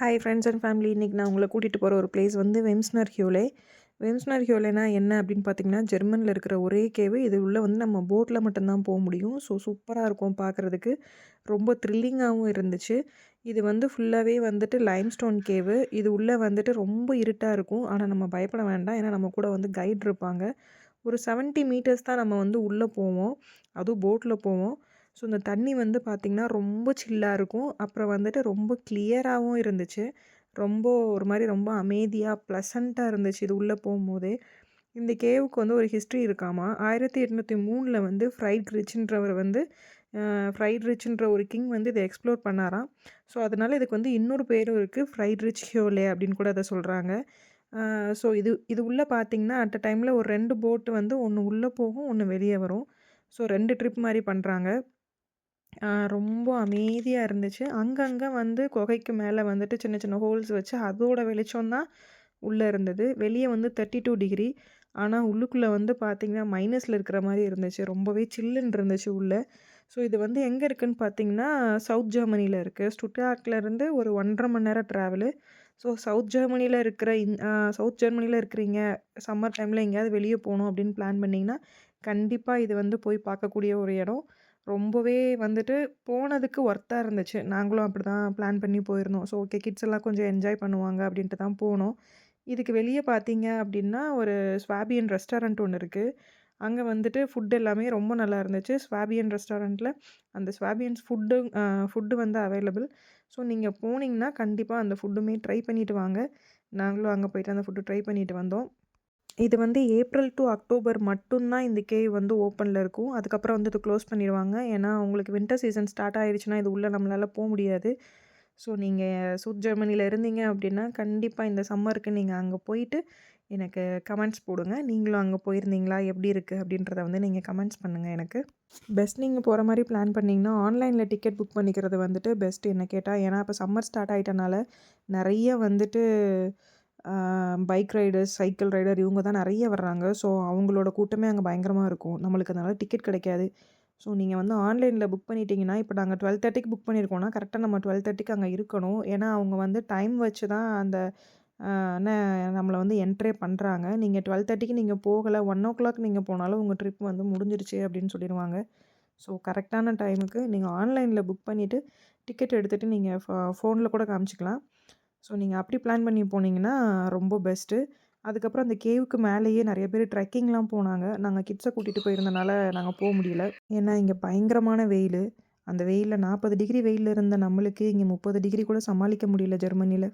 Hi friends and family இன்றைக்கி நான் உங்களை கூட்டிகிட்டு போகிற ஒரு பிளேஸ் வந்து வெம்ஸ்னர் ஹியூலே வெம்ஸ்னர் ஹியூலேனா என்ன அப்படின்னு பார்த்தீங்கன்னா ஜெர்மனில் இருக்கிற ஒரே கேவு இது உள்ளே வந்து நம்ம போட்டில் மட்டும்தான் போக முடியும். ஸோ சூப்பராக இருக்கும் பார்க்குறதுக்கு ரொம்ப த்ரில்லிங்காகவும் இருந்துச்சு. இது வந்து ஃபுல்லாகவே வந்துட்டு லைம்ஸ்டோன் கேவு இது உள்ளே வந்துட்டு ரொம்ப இருட்டாக இருக்கும். ஆனால் நம்ம பயப்பட வேண்டாம். ஏன்னா நம்ம கூட வந்து கைட் இருப்பாங்க. ஒரு செவன்ட்டி மீட்டர்ஸ் தான் நம்ம வந்து உள்ளே போவோம். அதுவும் போட்டில் போவோம். ஸோ இந்த தண்ணி வந்து பார்த்திங்கன்னா ரொம்ப சில்லாக இருக்கும். அப்புறம் வந்துட்டு ரொம்ப கிளியராகவும் இருந்துச்சு. ரொம்ப ஒரு மாதிரி ரொம்ப அமைதியாக ப்ளசண்ட்டாக இருந்துச்சு இது உள்ளே போகும்போதே. இந்த கேவுக்கு வந்து ஒரு ஹிஸ்ட்ரி இருக்காமா? ஆயிரத்தி எட்நூற்றி மூணில் வந்து ஃப்ரைட் ரிச்ன்றவர் வந்து ஃப்ரைட் ரிச்ன்ற ஒரு கிங் வந்து இதை எக்ஸ்ப்ளோர் பண்ணாராம். ஸோ அதனால் இதுக்கு வந்து இன்னொரு பேரும் இருக்குது ஃப்ரைட் ரிச் ஹியோலே அப்படின்னு கூட அதை சொல்கிறாங்க ஸோ இது இது உள்ளே பார்த்தீங்கன்னா அட் அ டைமில் ஒரு ரெண்டு போட்டு வந்து ஒன்று உள்ளே போகும் ஒன்று வெளியே வரும். ஸோ ரெண்டு ட்ரிப் மாதிரி பண்ணுறாங்க ரொம்ப அமைதியாக இருந்துச்சு. அங்கங்கே வந்து குகைக்கு மேலே வந்துட்டு சின்ன சின்ன ஹோல்ஸ் வச்சு அதோட வெளிச்சம் தான் உள்ளே இருந்தது. வெளியே வந்து தேர்ட்டி டூ டிகிரி ஆனால் உள்ளுக்குள்ளே வந்து பார்த்திங்கன்னா மைனஸில் இருக்கிற மாதிரி இருந்துச்சு. ரொம்பவே சில்லுன்னு இருந்துச்சு உள்ளே. ஸோ இது வந்து எங்கே இருக்குதுன்னு பார்த்தீங்கன்னா சவுத் ஜெர்மனியில் இருக்குது ஸ்டுட்டாக்லேருந்து ஒரு ஒன்றரை மணி நேரம் ட்ராவலு ஸோ சவுத் ஜெர்மனியில் இருக்கிற இந் சவுத் ஜெர்மனியில் இருக்கிறீங்க சம்மர் டைமில் எங்கேயாவது வெளியே போகணும் அப்படின்னு பிளான் பண்ணிங்கன்னா கண்டிப்பாக இது வந்து போய் பார்க்கக்கூடிய ஒரு இடம். ரொம்பவே வந்துட்டு போனதுக்கு ஒர்த்தாக இருந்துச்சு. நாங்களும் அப்படி தான் பிளான் பண்ணி போயிருந்தோம். ஸோ ஓகே கிட்ஸ் எல்லாம் கொஞ்சம் என்ஜாய் பண்ணுவாங்க அப்படின்ட்டு தான் போனோம். இதுக்கு வெளியே பார்த்தீங்க அப்படின்னா ஒரு ஸ்வாபியன் ரெஸ்டாரண்ட் ஒன்று இருக்குது அங்கே வந்துட்டு ஃபுட் எல்லாமே ரொம்ப நல்லா இருந்துச்சு. ஸ்வாபியன் ரெஸ்டாரண்ட்டில் அந்த ஸ்வாபியன்ஸ் ஃபுட்டு ஃபுட்டு வந்து அவைலபிள் ஸோ நீங்கள் போனீங்கன்னா கண்டிப்பாக அந்த ஃபுட்டுமே ட்ரை பண்ணிவிட்டு வாங்க. நாங்களும் அங்கே போயிட்டு அந்த ஃபுட்டு ட்ரை பண்ணிவிட்டு வந்தோம். இது வந்து ஏப்ரல் டு அக்டோபர் மட்டும்தான் இந்த கேவ் வந்து ஓப்பனில் இருக்கும். அதுக்கப்புறம் வந்து இது க்ளோஸ் பண்ணிடுவாங்க. ஏன்னா உங்களுக்கு வின்டர் சீசன் ஸ்டார்ட் ஆயிடுச்சுன்னா இது உள்ளே நம்மளால் போக முடியாது. ஸோ நீங்கள் சவுத் ஜெர்மனியில் இருந்தீங்க அப்படின்னா கண்டிப்பாக இந்த சம்மருக்கு நீங்கள் அங்கே போயிட்டு எனக்கு கமெண்ட்ஸ் போடுங்க. நீங்களும் அங்கே போயிருந்தீங்களா? எப்படி இருக்குது அப்படின்றத வந்து நீங்கள் கமெண்ட்ஸ் பண்ணுங்கள் எனக்கு. பெஸ்ட் நீங்கள் போகிற மாதிரி பிளான் பண்ணிங்கன்னா ஆன்லைனில் டிக்கெட் புக் பண்ணிக்கிறது வந்துட்டு பெஸ்ட் என்ன கேட்டால் ஏன்னா இப்போ சம்மர் ஸ்டார்ட் ஆகிட்டனால நிறைய வந்துட்டு பைக் ரைடர்ஸ் சைக்கிள் ரைடர் இவங்க தான் நிறைய வர்றாங்க. ஸோ அவங்களோட கூட்டமே அங்கே பயங்கரமாக இருக்கும். நம்மளுக்கு அதனால் டிக்கெட் கிடைக்காது. ஸோ நீங்கள் வந்து ஆன்லைனில் புக் பண்ணிட்டீங்கன்னா இப்போ நாங்கள் டுவெல் தேர்ட்டிக்கு புக் பண்ணியிருக்கோன்னா கரெக்டாக நம்ம டுவெல் தேர்ட்டிக்கு அங்கே இருக்கணும். ஏன்னா அவங்க வந்து டைம் வச்சு தான் அந்த என்ன நம்மளை வந்து என்ட்ரே பண்ணுறாங்க நீங்கள் டுவெல் தேர்ட்டிக்கு நீங்கள் போகலை ஒன் ஓ கிளாக் நீங்கள் போனாலும் உங்கள் ட்ரிப் வந்து முடிஞ்சிருச்சு அப்படின்னு சொல்லிடுவாங்க. ஸோ கரெக்டான டைமுக்கு நீங்கள் ஆன்லைனில் புக் பண்ணிவிட்டு டிக்கெட் எடுத்துகிட்டு நீங்கள் ஃபோனில் கூட காமிச்சிக்கலாம். ஸோ நீங்கள் அப்படி பிளான் பண்ணி போனீங்கன்னா ரொம்ப பெஸ்ட்டு. அதுக்கப்புறம் அந்த கேவுக்கு மேலேயே நிறைய பேர் ட்ரெக்கிங்லாம் போனாங்க. நாங்கள் கிட்ஸை கூட்டிகிட்டு போயிருந்தனால நாங்கள் போக முடியல. ஏன்னா இங்கே பயங்கரமான வெயில். அந்த வெயிலில் நாற்பது டிகிரி வெயிலில் இருந்த நம்மளுக்கு இங்கே முப்பது டிகிரி கூட சமாளிக்க முடியல ஜெர்மனியில்